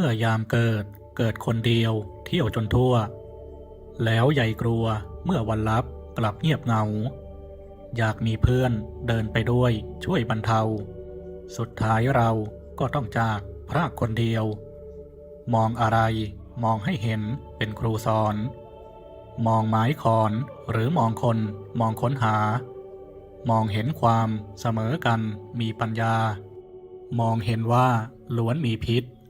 เมื่อยามเกิดเกิดคนเดียว เที่ยวจนทั่ว แล้วใหญ่กลัวเมื่อวันลับกลับเงียบเงา อยากมีเพื่อนเดินไปด้วยช่วยบรรเทา สุดท้ายเราก็ต้องจากพรากคนเดียว มองอะไรมองให้เห็นเป็นครูสอน มองไม้ขอนหรือมองคนมองค้นหา มองเห็นความเสมอกันมีปัญญา มองเห็นว่าล้วนมีพิษ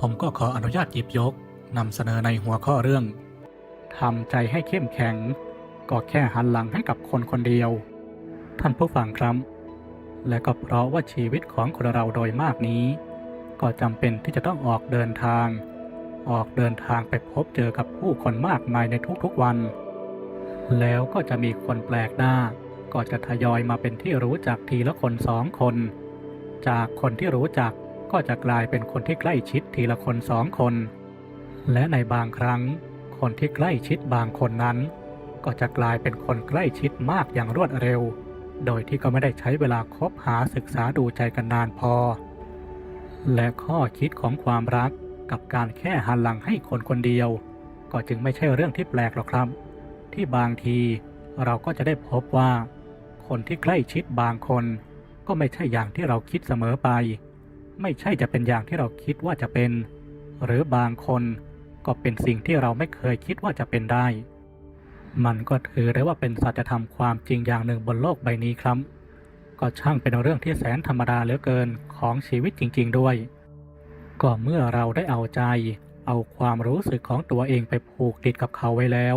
ผมก็ขออนุญาตหยิบยกนำเสนอในหัวข้อเรื่องทำใจให้เข้มแข็ง ก็แค่หันหลังให้กับคนคนเดียว ท่านผู้ฟังครับ และก็เพราะว่าชีวิตของคนเราโดยมากนี้ ก็จำเป็นที่จะต้องออกเดินทาง ออกเดินทางไปพบเจอกับผู้คนมากมายในทุกๆวัน แล้วก็จะมีคนแปลกหน้า ก็จะทยอยมาเป็นที่รู้จักทีละคนสองคน จากคนที่รู้จัก ก็จะกลายเป็นคนที่ใกล้ชิดทีละคนสองคน และในบางครั้ง คนที่ใกล้ชิดบางคนนั้น ก็จะกลายเป็นคนใกล้ชิดมากอย่างรวดเร็ว โดยที่ก็ไม่ได้ใช้เวลาคบหาศึกษาดูใจกันนานพอ และข้อคิดของความรักกับการแค่หันหลังให้คนคนเดียว ก็จึงไม่ใช่เรื่องที่แปลกหรอกครับ ที่บางทีเราก็จะได้พบว่า คนที่ใกล้ชิดบางคน ก็ไม่ใช่อย่างที่เราคิดเสมอไป ไม่ใช่จะเป็นอย่างที่เราคิดว่าจะเป็น หรือบางคนก็เป็นสิ่งที่เราไม่เคยคิดว่าจะเป็นได้ มันก็ถือได้ว่าเป็นสัจธรรมความจริงอย่างหนึ่งบนโลกใบนี้ครับ ก็ช่างเป็นเรื่องที่แสนธรรมดาเหลือเกินของชีวิตจริง ๆ ด้วย ก็เมื่อเราได้เอาใจ เอาความรู้สึกของตัวเองไปผูกติดกับเขาไว้แล้ว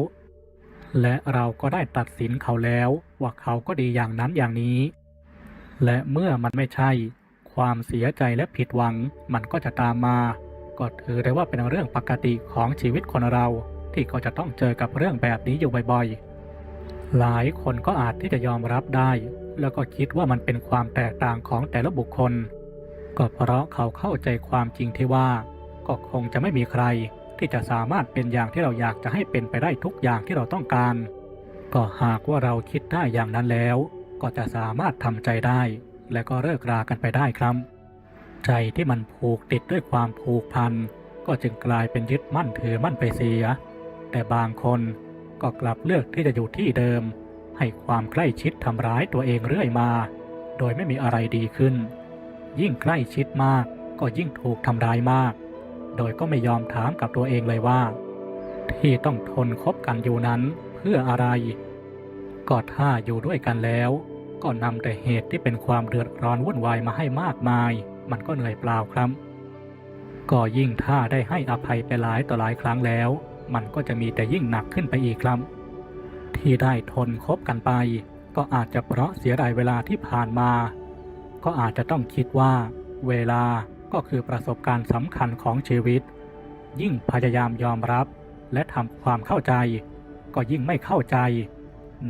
และเราก็ได้ตัดสินเขาแล้ว ว่าเขาก็ดีอย่างนั้นอย่างนี้ และเมื่อมันไม่ใช่ ความเสียใจและผิดหวังมันก็จะตามมา ก็ถือได้ว่าเป็นเรื่องปกติของชีวิตคนเราที่ก็จะต้องเจอกับเรื่องแบบนี้อยู่บ่อยๆ หลายคนก็อาจที่จะยอมรับได้ แล้วก็คิดว่ามันเป็นความแตกต่างของแต่ละบุคคล ก็เพราะเขาเข้าใจความจริงที่ว่า ก็คงจะไม่มีใครที่จะสามารถเป็นอย่างที่เราอยากจะให้เป็นไปได้ทุกอย่างที่เราต้องการ ก็หากว่าเราคิดได้อย่างนั้นแล้ว ก็จะสามารถทำใจได้ และก็เลิกรากันไปได้ครับ ใจที่มันผูกติดด้วยความผูกพันก็จึงกลายเป็นยึดมั่นถือมั่นไปเสีย แต่บางคนก็กลับเลือกที่จะอยู่ที่เดิม ให้ความใกล้ชิดทำร้ายตัวเองเรื่อยมา โดยไม่มีอะไรดีขึ้น ยิ่งใกล้ชิดมากก็ยิ่งถูกทำร้ายมาก โดยก็ไม่ยอมถามกับตัวเองเลยว่า ที่ต้องทนคบกันอยู่นั้นเพื่ออะไร ก็ถ้าอยู่ด้วยกันแล้ว ก็นำแต่เหตุที่เป็นความเดือดร้อนวุ่นวายมาให้มากมาย มันก็เหนื่อยเปล่าครับ ก็ยิ่งถ้าได้ให้อภัยไปหลายต่อหลายครั้งแล้ว มันก็จะมีแต่ยิ่งหนักขึ้นไปอีกครับ ที่ได้ทนคบกันไป ก็อาจจะเพราะเสียดายเวลาที่ผ่านมา ก็อาจจะต้องคิดว่า เวลาก็คือประสบการณ์สำคัญของชีวิต ยิ่งพยายามยอมรับ และทำความเข้าใจ ก็ยิ่งไม่เข้าใจ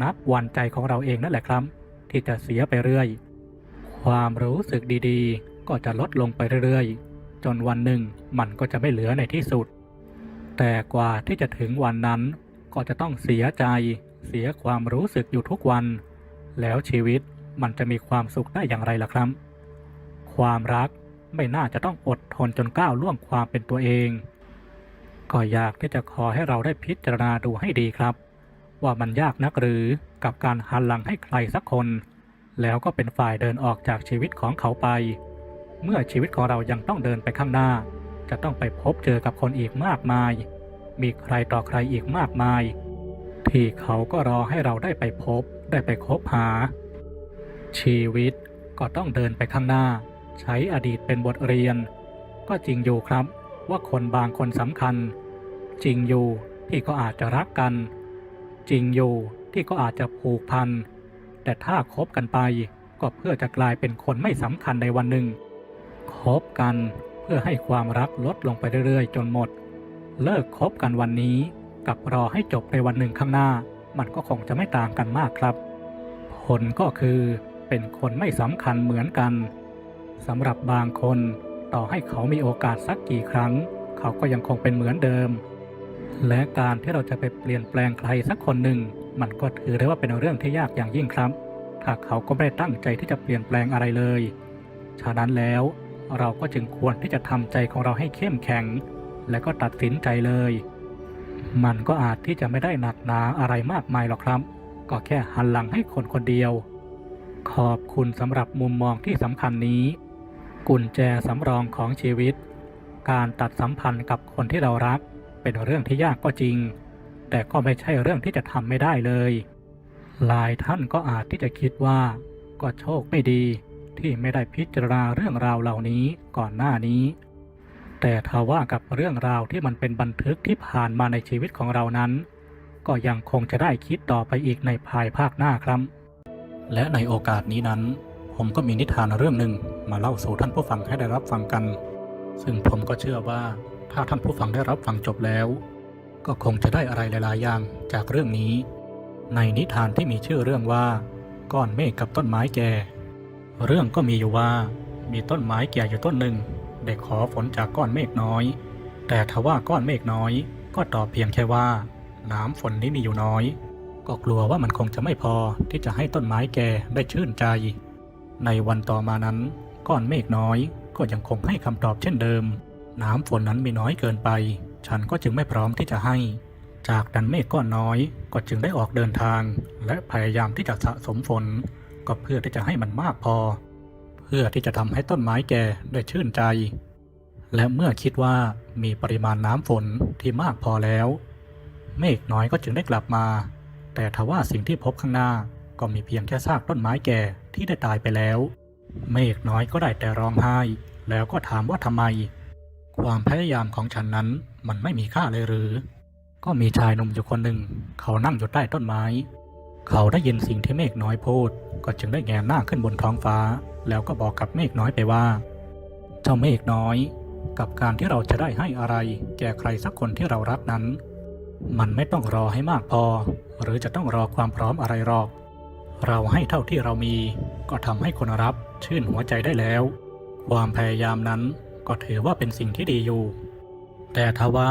นับวันใจของเราเองนั่นแหละครับ ที่จะเสียไปเรื่อย ความรู้สึกดีๆ ก็จะลดลงไปเรื่อยๆ จนวันหนึ่งมันก็จะไม่เหลือในที่สุด แต่กว่าที่จะถึงวันนั้น ก็จะต้องเสียใจ เสียความรู้สึกอยู่ทุกวัน แล้วชีวิตมันจะมีความสุขได้อย่างไรล่ะครับ ความรักไม่น่าจะต้องอดทนจนก้าวล่วงความเป็นตัวเอง ก็อยากที่จะขอให้เราได้พิจารณาดูให้ดีครับ ว่ามันยากนักหรือกับการหันหลังให้ใครสักคน แล้วก็เป็นฝ่ายเดินออกจากชีวิตของเขาไป เมื่อชีวิตของเรายังต้องเดินไปข้างหน้า จะต้องไปพบเจอกับคนอีกมากมาย มีใครต่อใครอีกมากมาย ที่เขาก็รอให้เราได้ไปพบได้ไปคบหา ชีวิตก็ต้องเดินไปข้างหน้า ใช้อดีตเป็นบทเรียน ก็จริงอยู่ครับว่าคนบางคนสำคัญ จริงอยู่ที่ก็อาจจะรักกัน จริงอยู่ที่ก็อาจจะผูกพัน แต่ถ้าคบกันไปก็เพื่อจะกลายเป็นคนไม่สำคัญในวันหนึ่ง คบกันเพื่อให้ความรักลดลงไปเรื่อยๆ จนหมด เลิกคบกันวันนี้กับรอให้จบในวันหนึ่งข้างหน้า มันก็คงจะไม่ต่างกันมากครับ ผลก็คือเป็นคนไม่สำคัญเหมือนกันสำหรับบางคนต่อให้เขามีโอกาสสักกี่ครั้ง เขาก็ยังคงเป็นเหมือนเดิม และการที่เราจะไปเปลี่ยนแปลงใครสักคนหนึ่ง มันก็ถือได้ว่าเป็นเรื่องที่ยากอย่างยิ่งครับ ถ้าเขาก็ไม่ได้ตั้งใจที่จะเปลี่ยนแปลงอะไรเลย ฉะนั้นแล้วเราก็จึงควรที่จะทำใจของเราให้เข้มแข็ง และก็ตัดสินใจเลย มันก็อาจที่จะไม่ได้หนักหนาอะไรมากมายหรอกครับ ก็แค่หันหลังให้คนคนเดียว ขอบคุณสำหรับมุมมองที่สำคัญนี้ กุญแจสำรองของชีวิต การตัดสัมพันธ์กับคนที่เรารัก เป็นเรื่องที่ยากก็จริง แต่ก็ไม่ใช่เรื่องที่จะทำไม่ได้เลย หลายท่านก็อาจที่จะคิดว่าก็โชคไม่ดีที่ไม่ได้พิจารณาเรื่องราวเหล่านี้ก่อนหน้านี้ แต่ถ้าว่ากับเรื่องราวที่มันเป็นบันทึกที่ผ่านมาในชีวิตของเรานั้น ก็ยังคงจะได้คิดต่อไปอีกในภายภาคหน้าครับ และในโอกาสนี้นั้น ผมก็มีนิทานเรื่องหนึ่งมาเล่าสู่ท่านผู้ฟังให้ได้รับฟังกัน ซึ่งผมก็เชื่อว่า ถ้าท่านผู้ฟังได้รับฟังจบแล้ว ก็คงจะได้อะไรหลายๆอย่างจากเรื่องนี้ ในนิทานที่มีชื่อเรื่องว่า ก้อนเมฆกับต้นไม้แก่ เรื่องก็มีอยู่ว่า มีต้นไม้แก่อยู่ต้นหนึ่งได้ขอฝนจากก้อนเมฆน้อย แต่ทว่าก้อนเมฆน้อย ก็ตอบเพียงแค่ว่า น้ำฝนนี้มีอยู่น้อย ก็กลัวว่ามันคงจะไม่พอที่จะให้ต้นไม้แก่ได้ชื่นใจ ในวันต่อมานั้น ก้อนเมฆน้อยก็ยังคงให้คำตอบเช่นเดิม น้ำฝนนั้นมีน้อยเกินไป ฉันก็จึงไม่พร้อมที่จะให้ จากนั้นเมฆก้อนน้อยก็จึงได้ออกเดินทาง และพยายามที่จะสะสมฝน ก็เพื่อที่จะให้มันมากพอ เพื่อที่จะทำให้ต้นไม้แก่ได้ชื่นใจ และเมื่อคิดว่ามีปริมาณน้ำฝนที่มากพอแล้ว เมฆน้อยก็จึงได้กลับมา แต่ทว่าสิ่งที่พบข้างหน้าก็มีเพียงแค่ซากต้นไม้แก่ที่ได้ตายไปแล้ว เมฆน้อยก็ได้แต่ร้องไห้ แล้วก็ถามว่าทำไม ความพยายามของฉันนั้นมันไม่มีค่าเลยหรือ ก็มีชายหนุ่มอยู่คนหนึ่ง เขานั่งอยู่ใต้ต้นไม้ เขาได้ยินสิ่งที่เมฆน้อยพูด ก็จึงได้แงนหน้าขึ้นบนท้องฟ้า แล้วก็บอกกับเมฆน้อยไปว่า เจ้าเมฆน้อย กับการที่เราจะได้ให้อะไร แก่ใครสักคนที่เรารักนั้น มันไม่ต้องรอให้มากพอ หรือจะต้องรอความพร้อมอะไรหรอก เราให้เท่าที่เรามี ก็ทำให้คนรับ ชื่นหัวใจได้แล้ว ความพยายามนั้น ก็ถือว่าเป็นสิ่งที่ดีอยู่ แต่ทว่า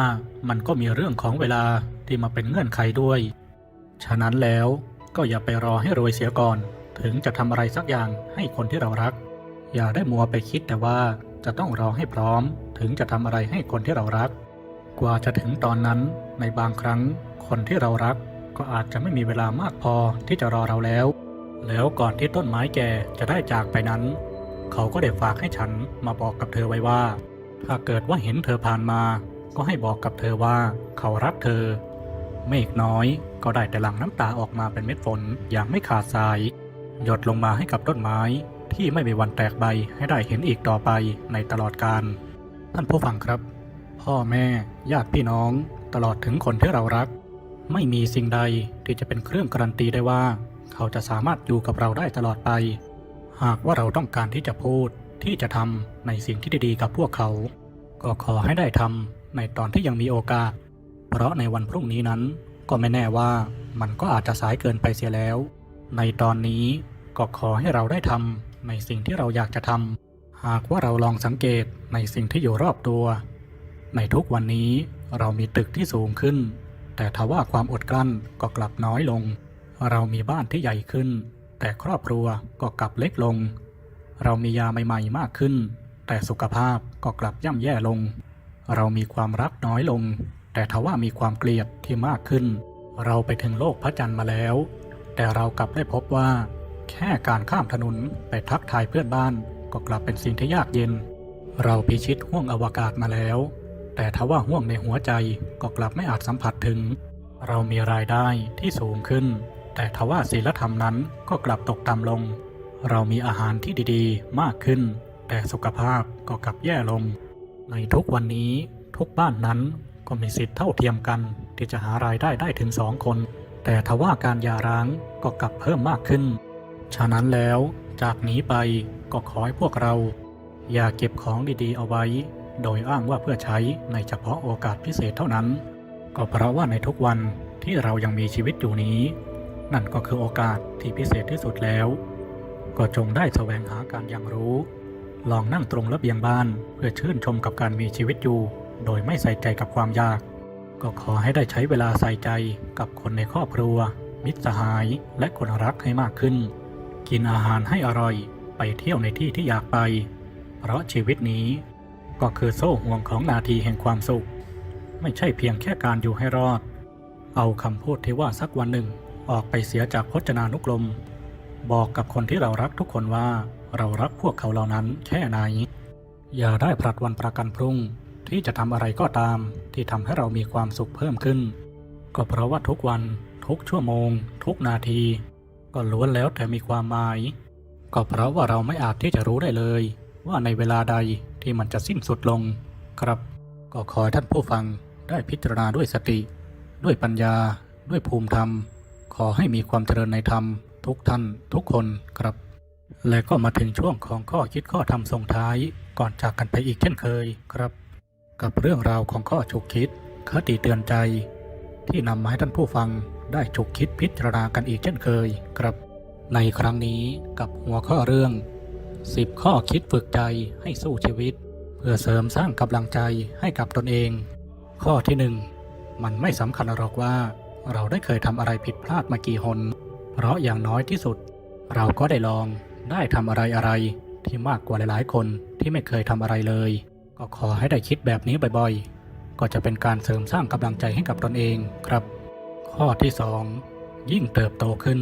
มันก็มีเรื่องของเวลาที่มาเป็นเงื่อนไขด้วย ฉะนั้นแล้วก็อย่าไปรอให้รวยเสียก่อน ถึงจะทำอะไรสักอย่างให้คนที่เรารัก อย่าได้มัวไปคิดแต่ว่าจะต้องรอให้พร้อม ถึงจะทำอะไรให้คนที่เรารัก กว่าจะถึงตอนนั้นในบางครั้งคนที่เรารักก็อาจจะไม่มีเวลามากพอที่จะรอเราแล้ว แล้วก่อนที่ต้นไม้แก่จะได้จากไปนั้น เขาก็ได้ฝากให้ฉันมาบอกกับเธอไว้ว่า ถ้าเกิดว่าเห็นเธอผ่านมา ก็ให้บอกกับเธอว่าเขารักเธอ เมฆน้อยก็ได้แต่หลั่งน้ำตาออกมาเป็นเม็ดฝนอย่างไม่ขาดสาย หยดลงมาให้กับต้นไม้ที่ไม่มีวันแตกใบให้ได้เห็นอีกต่อไปในตลอดกาลท่านผู้ฟังครับ พ่อแม่ญาติพี่น้อง ตลอดถึงคนที่เรารัก ไม่มีสิ่งใดที่จะเป็นเครื่องการันตีได้ว่า เขาจะสามารถอยู่กับเราได้ตลอดไป หากว่าเราต้องการที่จะพูดที่จะทำในสิ่งที่ดีๆกับพวกเขา ก็ขอให้ได้ทำในตอนที่ยังมีโอกาส เพราะในวันพรุ่งนี้นั้น ก็ไม่แน่ว่ามันก็อาจจะสายเกินไปเสียแล้ว ในตอนนี้ก็ขอให้เราได้ทำในสิ่งที่เราอยากจะทำหากว่าเราลองสังเกตในสิ่งที่อยู่รอบตัว ในทุกวันนี้เรามีตึกที่สูงขึ้น แต่ทว่าความอดกลั้นก็กลับน้อยลง เรามีบ้านที่ใหญ่ขึ้น แต่ครอบครัวก็กลับเล็กลง เรามียาใหม่ๆมากขึ้น แต่สุขภาพก็กลับย่ำแย่ลง เรามีความรักน้อยลง แต่ทว่ามีความเกลียดที่มากขึ้น เราไปถึงโลกพระจันทร์มาแล้ว แต่เรากลับได้พบว่า แค่การข้ามถนนไปทักทายเพื่อนบ้าน ก็กลับเป็นสิ่งที่ยากเย็น เราพิชิตห้วงอวกาศมาแล้ว แต่ทว่าห่วงในหัวใจก็กลับไม่อาจสัมผัสถึง เรามีรายได้ที่สูงขึ้น แต่ทว่าศีลธรรมนั้นก็กลับตกต่ำลง เรามีอาหารที่ดีๆ มากขึ้น แต่สุขภาพก็กลับแย่ลง ในทุกวันนี้ทุกบ้านนั้นก็มีสิทธิ์เท่าเทียมกันที่จะหารายได้ได้ถึงสองคน แต่ทว่าการยาร้างก็กลับเพิ่มมากขึ้น ฉะนั้นแล้วจากนี้ไปก็ขอให้พวกเรา อย่าเก็บของดีๆเอาไว้ โดยอ้างว่าเพื่อใช้ในเฉพาะโอกาสพิเศษเท่านั้น ก็เพราะว่าในทุกวันที่เรายังมีชีวิตอยู่นี้ นั่นก็คือโอกาสที่พิเศษที่สุดแล้ว ก็จงได้แสวงหาการอย่างรู้ ลองนั่งตรงระเบียงบ้านเพื่อชื่นชมกับการมีชีวิตอยู่ โดยไม่ใส่ใจกับความยาก ก็ขอให้ได้ใช้เวลาใส่ใจกับคนในครอบครัว มิตรสหายและคนรักให้มากขึ้น กินอาหารให้อร่อย ไปเที่ยวในที่ที่อยากไป เพราะชีวิตนี้ก็คือโซ่ห่วงของนาทีแห่งความสุข ไม่ใช่เพียงแค่การอยู่ให้รอด เอาคำพูดที่ว่าสักวันหนึ่ง ออกไปเสียจากพจนานุกรม บอกกับคนที่เรารักทุกคนว่าเรารักพวกเขาเหล่านั้นแค่ไหน อย่าได้ผลัดวันประกันพรุ่งที่จะทำอะไรก็ตาม ที่ทำให้เรามีความสุขเพิ่มขึ้น ก็เพราะว่าทุกวัน ทุกชั่วโมง ทุกนาที ก็ล้วนแล้วแต่มีความหมาย ก็เพราะว่าเราไม่อาจที่จะรู้ได้เลย ว่าในเวลาใดที่มันจะสิ้นสุดลง ครับ ก็ขอท่านผู้ฟังได้พิจารณาด้วยสติ ด้วยปัญญา ด้วยภูมิธรรม ขอให้มีความเจริญในธรรมทุกท่านทุกคนครับ และก็มาถึงช่วงของข้อคิดข้อธรรมส่งท้ายก่อนจากกันไปอีกเช่นเคยครับ กับเรื่องราวของข้อฉุกคิดคติเตือนใจ ที่นำมาให้ท่านผู้ฟังได้ฉุกคิดพิจารณากันอีกเช่นเคยครับ ในครั้งนี้กับหัวข้อเรื่อง 10 ข้อคิดฝึกใจให้สู้ชีวิต เพื่อเสริมสร้างกำลังใจให้กับตนเอง ข้อที่หนึ่งมันไม่สำคัญหรอกว่า เราได้เคยทำอะไรผิดพลาดมากี่หน เพราะอย่างน้อยที่สุด เราก็ได้ลองได้ทำอะไรอะไรที่มากกว่าหลายๆ คนที่ไม่เคยทำอะไรเลย ก็ขอให้ได้คิดแบบนี้บ่อยๆ ก็จะเป็นการเสริมสร้างกำลังใจให้กับตนเองครับ ข้อที่สองยิ่งเติบโตขึ้น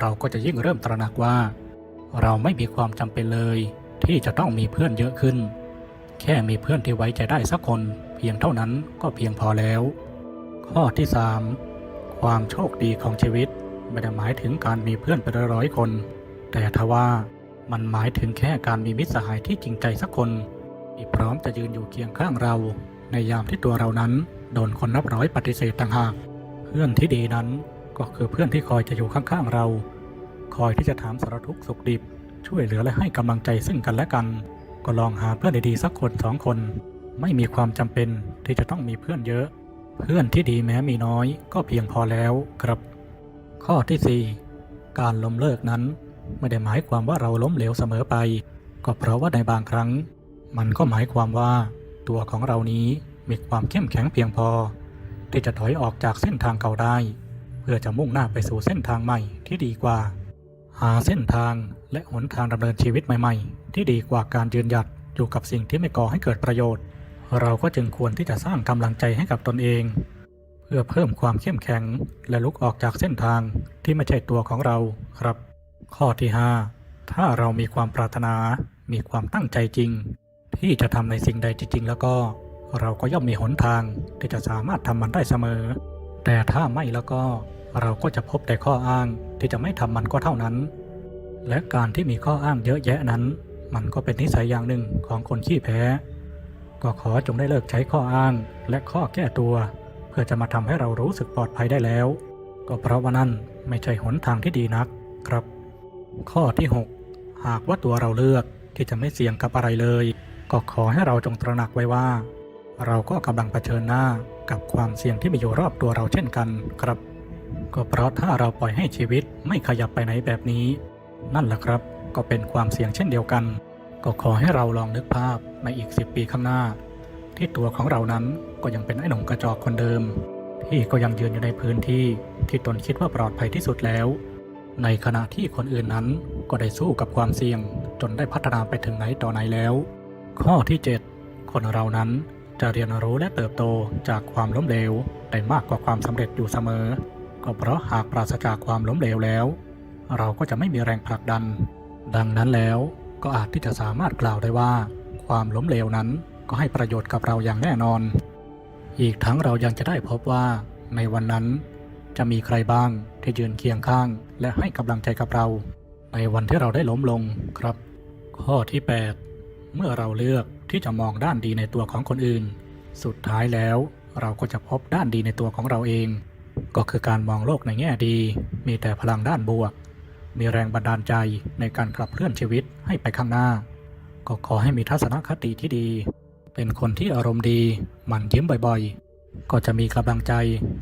เราก็จะยิ่งเริ่มตระหนักว่า เราไม่มีความจำเป็นเลย ที่จะต้องมีเพื่อนเยอะขึ้น แค่มีเพื่อนที่ไว้ใจได้สักคน เพียงเท่านั้นก็เพียงพอแล้ว ข้อที่ 3 ความโชคดีของชีวิต ไม่ได้หมายถึงการมีเพื่อนเป็นร้อยคน แต่ทว่ามันหมายถึงแค่การมีมิตรสหายที่จริงใจสักคนที่พร้อมจะยืนอยู่เคียงข้างเรา ในยามที่ตัวเรานั้นโดนคนนับร้อยปฏิเสธต่างหาก เพื่อนที่ดีนั้นก็คือเพื่อนที่คอยจะอยู่ข้างๆเรา คอยที่จะถามสารทุกข์สุขดิบ ช่วยเหลือและให้กำลังใจซึ่งกันและกัน ก็ลองหาเพื่อนดีๆสักคนสองคน ไม่มีความจำเป็นที่จะต้องมีเพื่อนเยอะ เพื่อนที่ดีแม้มีน้อยก็เพียงพอแล้วครับ ข้อที่ 4 การล้มเลิกนั้น ไม่ได้หมายความว่าเราล้มเหลวเสมอไป ก็เพราะว่าในบางครั้ง มันก็หมายความว่า ตัวของเรานี้มีความเข้มแข็งเพียงพอ ที่จะถอยออกจากเส้นทางเก่าได้ เพื่อจะมุ่งหน้าไปสู่เส้นทางใหม่ที่ดีกว่า หาเส้นทางและหนทางดำเนินชีวิตใหม่ ๆ ที่ดีกว่าการยืนหยัดอยู่กับสิ่งที่ไม่ก่อให้เกิดประโยชน์ เราก็จึงควรที่จะสร้างกำลังใจให้กับตนเอง เพื่อเพิ่มความเข้มแข็ง และลุกออกจากเส้นทางที่ไม่ใช่ตัวของเราครับ ข้อที่ 5 ถ้าเรามีความปรารถนา มีความตั้งใจจริง ที่จะทำในสิ่งใดจริง ๆ แล้วก็ เราก็ย่อมมีหนทางที่จะสามารถทำมันได้เสมอ แต่ถ้าไม่แล้วก็เราก็จะพบแต่ข้ออ้างที่จะไม่ทำมันก็เท่านั้น และการที่มีข้ออ้างเยอะแยะนั้น มันก็เป็นนิสัยอย่างหนึ่งของคนขี้แพ้ ก็ขอจงได้เลิกใช้ข้ออ้าง และข้อแก้ตัว เพื่อจะมาทำให้เรารู้สึกปลอดภัยได้แล้ว ก็เพราะว่านั่นไม่ใช่หนทางที่ดีนักครับ ข้อที่ 6 หากว่าตัวเราเลือกที่จะไม่เสี่ยงกับอะไรเลย ก็ขอให้เราจงตระหนักไว้ว่า เราก็กำลังเผชิญหน้ากับความเสี่ยงที่มีอยู่รอบตัวเราเช่นกันครับ ก็เพราะถ้าเราปล่อยให้ชีวิตไม่ขยับไปไหนแบบนี้ นั่นแหละครับ ก็เป็นความเสี่ยงเช่นเดียวกัน ก็ขอให้เราลองนึกภาพ ในอีก 10 ปีข้างหน้า ที่ตัวของเรานั้นก็ยังเป็นไอ้หนุ่มกระจอกคนเดิม ที่ก็ยังยืนอยู่ในพื้นที่ที่ตนคิดว่าปลอดภัยที่สุดแล้ว ในขณะที่คนอื่นนั้นก็ได้สู้กับความเสี่ยง จนได้พัฒนาไปถึงไหนต่อไหนแล้ว ข้อที่ 7 คนเรานั้นจะเรียนรู้และเติบโตจากความล้มเหลวได้มากกว่าความสำเร็จอยู่เสมอ ก็เพราะหากปราศจากความล้มเหลวแล้ว เราก็จะไม่มีแรงผลักดัน ดังนั้นแล้วก็อาจที่จะสามารถกล่าวได้ว่า ความล้มเหลวนั้นก็ให้ประโยชน์กับเราอย่างแน่นอน อีกทั้งเรายังจะได้พบว่าในวันนั้น จะมีใครบ้างที่ยืนเคียงข้าง และให้กำลังใจกับเรา ในวันที่เราได้ล้มลงครับ ข้อที่ 8 เมื่อเราเลือกที่จะมองด้านดีในตัวของคนอื่น สุดท้ายแล้วเราก็จะพบด้านดีในตัวของเราเอง ก็คือการมองโลกในแง่ดี มีแต่พลังด้านบวก มีแรงบันดาลใจในการขับเคลื่อนชีวิตให้ไปข้างหน้า ก็ขอให้มีทัศนคติที่ดี เป็นคนที่อารมณ์ดีมันยิ้มบ่อยๆ ก็จะมีกำลังใจ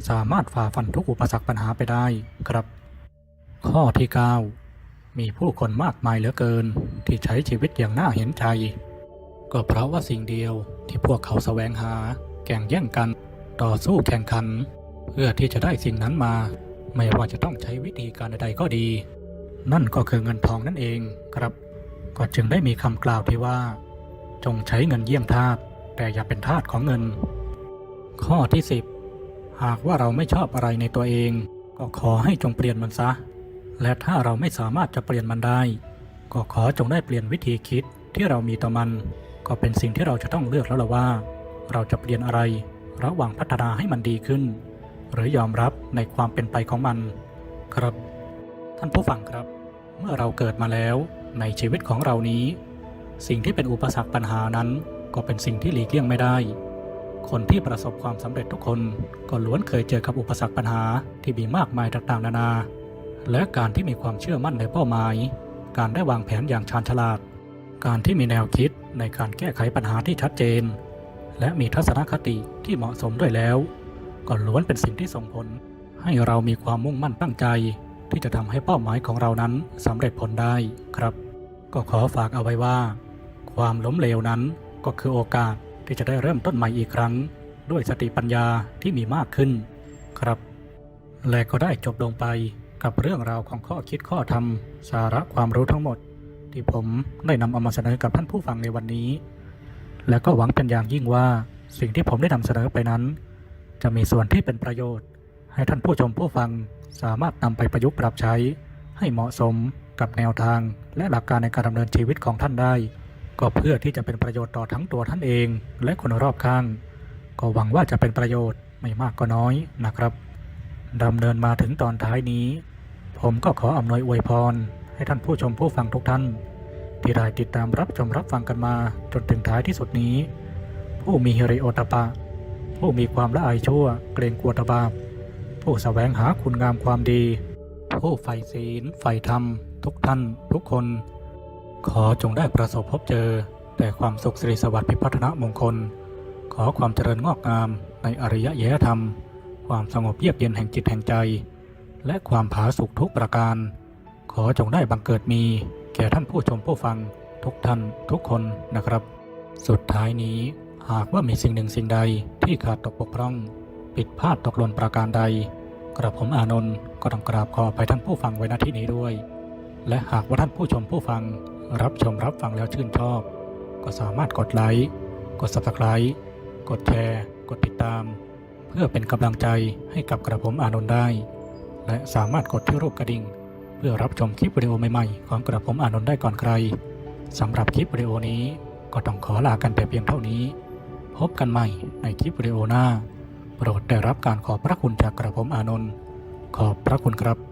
สามารถฝ่าฟันทุกอุปสรรคปัญหาไปได้ครับ ข้อที่ 9 มีผู้คนมากมายเหลือเกิน ที่ใช้ชีวิตอย่างน่าเห็นใจ ก็เพราะว่าสิ่งเดียวที่พวกเขาแสวงหา แข่งแย่งกัน ต่อสู้แข่งขัน เพื่อที่จะได้สิ่งนั้นมา ไม่ว่าจะต้องใช้วิธีการใดๆก็ดี นั่นก็คือเงินทองนั่นเองครับ ก็จึงได้มีคำกล่าวที่ว่า จงใช้เงินเยี่ยงทาสแต่อย่าเป็นทาสของเงิน ข้อที่ 10 หากว่าเราไม่ชอบอะไรในตัวเอง ก็ขอให้จงเปลี่ยนมันซะ และถ้าเราไม่สามารถจะเปลี่ยนมันได้ ก็ขอจงได้เปลี่ยนวิธีคิดที่เรามีต่อมัน ก็เป็นสิ่งที่เราจะต้องเลือกแล้วล่ะว่า เราจะเปลี่ยนอะไร ระหว่างพัฒนาให้มันดีขึ้น หรือยอมรับในความเป็นไปของมัน ครับ ท่านผู้ฟังครับ เมื่อเราเกิดมาแล้ว ในชีวิตของเรานี้ สิ่งที่เป็นอุปสรรคปัญหานั้น ก็เป็นสิ่งที่หลีกเลี่ยงไม่ได้ คนที่ประสบความสำเร็จทุกคนก็ล้วนเคยเจอกับอุปสรรคปัญหาที่มีมากมายต่างๆ นานา และการที่มีความเชื่อมั่นในเป้าหมาย การได้วางแผนอย่างชาญฉลาด การที่มีแนวคิดในการแก้ไขปัญหาที่ชัดเจน และมีทัศนคติที่เหมาะสมด้วยแล้ว ก็ล้วนเป็นสิ่งที่ส่งผล ให้เรามีความมุ่งมั่นตั้งใจที่จะทำให้เป้าหมายของเรานั้นสำเร็จผลได้ครับ ก็ขอฝากเอาไว้ว่า ความล้มเหลวนั้นก็คือโอกาสที่จะได้เริ่มต้นใหม่อีกครั้ง ด้วยสติปัญญาที่มีมากขึ้น ครับ และก็ได้จบลงไปกับเรื่องราวของข้อคิดข้อธรรม สาระความรู้ทั้งหมด ที่ผมได้นำเอามาเสนอกับท่านผู้ฟังในวันนี้ และก็หวังเป็นอย่างยิ่งว่าสิ่งที่ผมได้นำเสนอไปนั้น จะมีส่วนที่เป็นประโยชน์ ให้ท่านผู้ชมผู้ฟังสามารถนำไปประยุกต์ปรับใช้ให้เหมาะสม กับแนวทางและหลักการในการดำเนินชีวิตของท่านได้ ก็เพื่อที่จะเป็นประโยชน์ต่อทั้งตัวท่านเองและคนรอบข้าง ก็หวังว่าจะเป็นประโยชน์ไม่มากก็น้อยนะครับดำเนินมาถึงตอนท้ายนี้ ผมก็ขออำนวยอวยพร ให้ท่านผู้ชมผู้ฟังทุกท่าน ที่ได้ติดตามรับชมรับฟังกันมาจนถึงท้ายที่สุดนี้ ผู้มีฮิริโอตปปะ ผู้มีความละอายชั่ว เกรงกลัวตบาปผู้แสวงหาคุณงามความดี ผู้ใฝ่ศีลใฝ่ธรรม ทุกท่านทุกคน ขอจงได้ประสบพบเจอ แต่ความสุขสิริสวัสดิ์พิพัฒนมงคล ขอความเจริญงอกงามในอริยะยธรรม ความสงบเยือกเย็นแห่งจิตแห่งใจ และความผาสุกทุกประการ ขอจงได้บังเกิดมี แก่ท่านผู้ชมผู้ฟัง ทุกท่านทุกคนนะครับ สุดท้ายนี้หากว่ามีสิ่งหนึ่งสิ่งใดที่ขาดตกบกพร่อง ผิดพลาดตกหล่นประการใด กระผมอานนท์ก็ต้องกราบขอไปท่านผู้ฟังไว้ณที่นี้ด้วย และหากว่าท่านผู้ชมผู้ฟังรับชมรับฟังแล้วชื่นชอบ ก็สามารถกดไลค์ กด subscribe กดแชร์ กดติดตาม เพื่อเป็นกำลังใจให้กับกระผมอานนท์ได้ และสามารถกดที่รูปกระดิ่ง เพื่อรับชมคลิปวิดีโอใหม่ๆ ของกระผมอานนท์ได้ก่อนใครสำหรับคลิปวิดีโอนี้ก็ต้องขอลากันแต่เพียงเท่านี้ พบกันใหม่ในคลิปวิดีโอหน้า โปรดได้รับการขอบพระคุณจากกระผมอานนท์ขอบพระคุณครับ